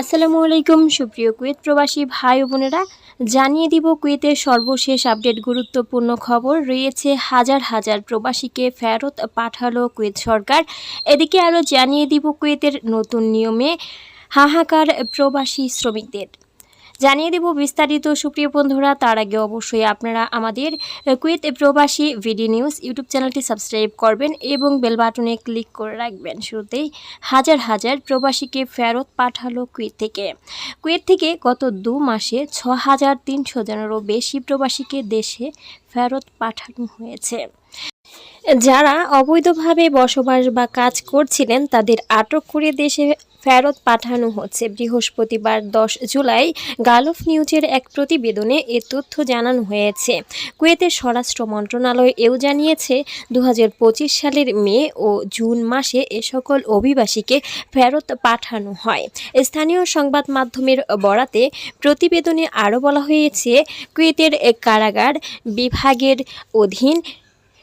আসসালামু আলাইকুম, সুপ্রিয় কুয়েত প্রবাসী ভাই বোনেরা। জানিয়ে দিব কুয়েতের সর্বশেষ আপডেট গুরুত্বপূর্ণ খবর। রয়েছে হাজার হাজার প্রবাসীকে ফেরত পাঠালো কুয়েত সরকার। এদিকে আরও জানিয়ে দিব কুয়েতের নতুন নিয়মে হাহাকার প্রবাসী শ্রমিকদের। জানিয়ে দেব বিস্তারিত। সুপ্রিয় বন্ধুরা, তার আগে অবশ্যই আপনারা আমাদের কুয়েত প্রবাসী ভিডি নিউজ ইউটিউব চ্যানেলটি সাবস্ক্রাইব করবেন এবং বেল বাটনে ক্লিক করে রাখবেন। শুরুতেই হাজার হাজার প্রবাসীকে ফেরত পাঠালো কুয়েত থেকে। কুয়েত থেকে গত দু মাসে ছ হাজার তিনশো জনেরও বেশি প্রবাসীকে দেশে ফেরত পাঠানো হয়েছে। যারা অবৈধভাবে বসবাস বা কাজ করছিলেন, তাদের আটক করে দেশে ফেরত পাঠানো হচ্ছে। বৃহস্পতিবার দশ জুলাই গালফ নিউজের এক প্রতিবেদনে এ তথ্য জানানো হয়েছে। কুয়েতের স্বরাষ্ট্র মন্ত্রণালয় এও জানিয়েছে দু হাজার পঁচিশ সালের মে ও জুন মাসে এ সকল অভিবাসীকে ফেরত পাঠানো হয়। স্থানীয় সংবাদ মাধ্যমের বরাতে প্রতিবেদনে আরও বলা হয়েছে, কুয়েতের কারাগার বিভাগের অধীন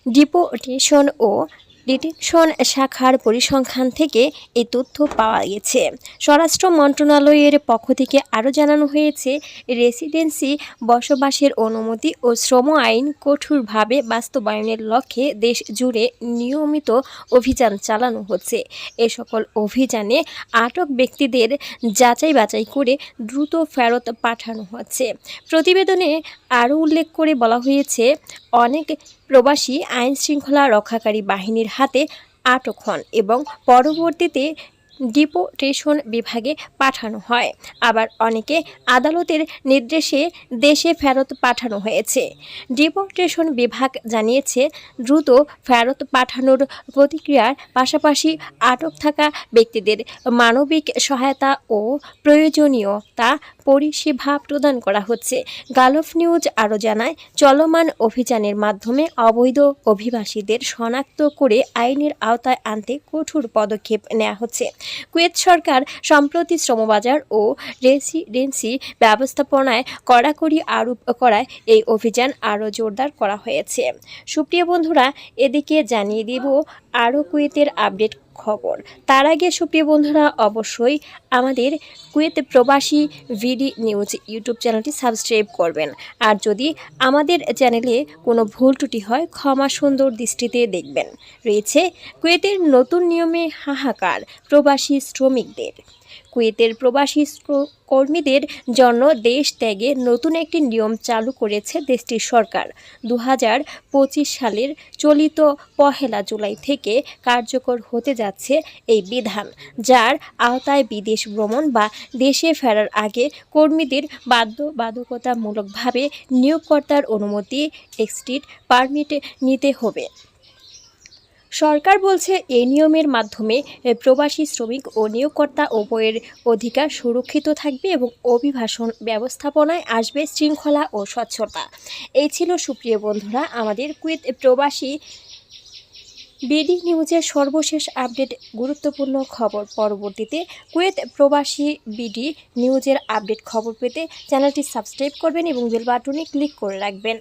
ডিপোটেশন ও ডিটেকশন শাখার পরিসংখ্যান থেকে এই তথ্য পাওয়া গেছে। স্বরাষ্ট্র মন্ত্রণালয়ের পক্ষ থেকে আরও জানানো হয়েছে, রেসিডেন্সি বসবাসের অনুমতি ও শ্রম আইন কঠোরভাবে বাস্তবায়নের লক্ষ্যে দেশ জুড়ে নিয়মিত অভিযান চালানো হচ্ছে। এ সকল অভিযানে আটক ব্যক্তিদের যাচাই বাছাই করে দ্রুত ফেরত পাঠানো হচ্ছে। প্রতিবেদনে আরও উল্লেখ করে বলা হয়েছে অনেক প্রবাসী আইন শৃঙ্খলা রক্ষাকারী বাহিনীর হাতে আটক হন এবং পরবর্তীতে ডিপোটেশন বিভাগে পাঠানো হয়। আবার অনেকে আদালতের নির্দেশে দেশে ফেরত পাঠানো হয়েছে। ডিপোটেশন বিভাগ জানিয়েছে, দ্রুত ফেরত পাঠানোর প্রতিক্রিয়ার পাশাপাশি আটক থাকা ব্যক্তিদের মানবিক সহায়তা ও প্রয়োজনীয়তা পরিষেবা প্রদান করা হচ্ছে। গালফ নিউজ আরও জানায়, চলমান অভিযানের মাধ্যমে অবৈধ অভিবাসীদের শনাক্ত করে আইনের আওতায় আনতে কঠোর পদক্ষেপ নেওয়া হচ্ছে। কুয়েত সরকার সম্প্রতি শ্রমবাজার ও রেসিডেন্সি ব্যবস্থাপনায় কড়াকড়ি আরোপ করায় এই অভিযান আরও জোরদার করা হয়েছে। সুপ্রিয় বন্ধুরা, এদিকে জানিয়ে দেব আরও কুয়েতের আপডেট খবর। তার আগে সুপ্রিয় বন্ধুরা, অবশ্যই আমাদের কুয়েত প্রবাসী ভিডি নিউজ ইউটিউব চ্যানেলটি সাবস্ক্রাইব করবেন। আর যদি আমাদের চ্যানেলে কোনো ভুল ত্রুটি হয়, ক্ষমা সুন্দর দৃষ্টিতে দেখবেন। রয়েছে কুয়েতের নতুন নিয়মে হাহাকার প্রবাসী শ্রমিকদের। কুয়েতের প্রবাসী কর্মীদের জন্য দেশ ত্যাগে নতুন একটি নিয়ম চালু করেছে দেশটির সরকার। দু সালের চলিত পহেলা জুলাই থেকে কার্যকর হতে যাচ্ছে এই বিধান, যার আওতায় বিদেশ ভ্রমণ বা দেশে ফেরার আগে কর্মীদের বাধ্যবাধকতামূলকভাবে নিয়োগকর্তার অনুমতি এক্সটিট পারমিট নিতে হবে। সরকার বলছে এই নিয়মের মাধ্যমে প্রবাসী শ্রমিক ও নিয়োগকর্তা উভয়ের অধিকার সুরক্ষিত থাকবে এবং অভিবাসন ব্যবস্থাপনায় আসবে শৃঙ্খলা ও স্বচ্ছতা। এই ছিল সুপ্রিয় বন্ধুরা, আমাদের কুয়েত প্রবাসী বিডি নিউজের সর্বশেষ আপডেট। গুরুত্বপূর্ণ খবর পরবর্তীতে কুয়েত প্রবাসী বিডি নিউজের আপডেট খবর পেতে চ্যানেলটি সাবস্ক্রাইব করবেন এবং বেল বাটনে ক্লিক করে রাখবেন।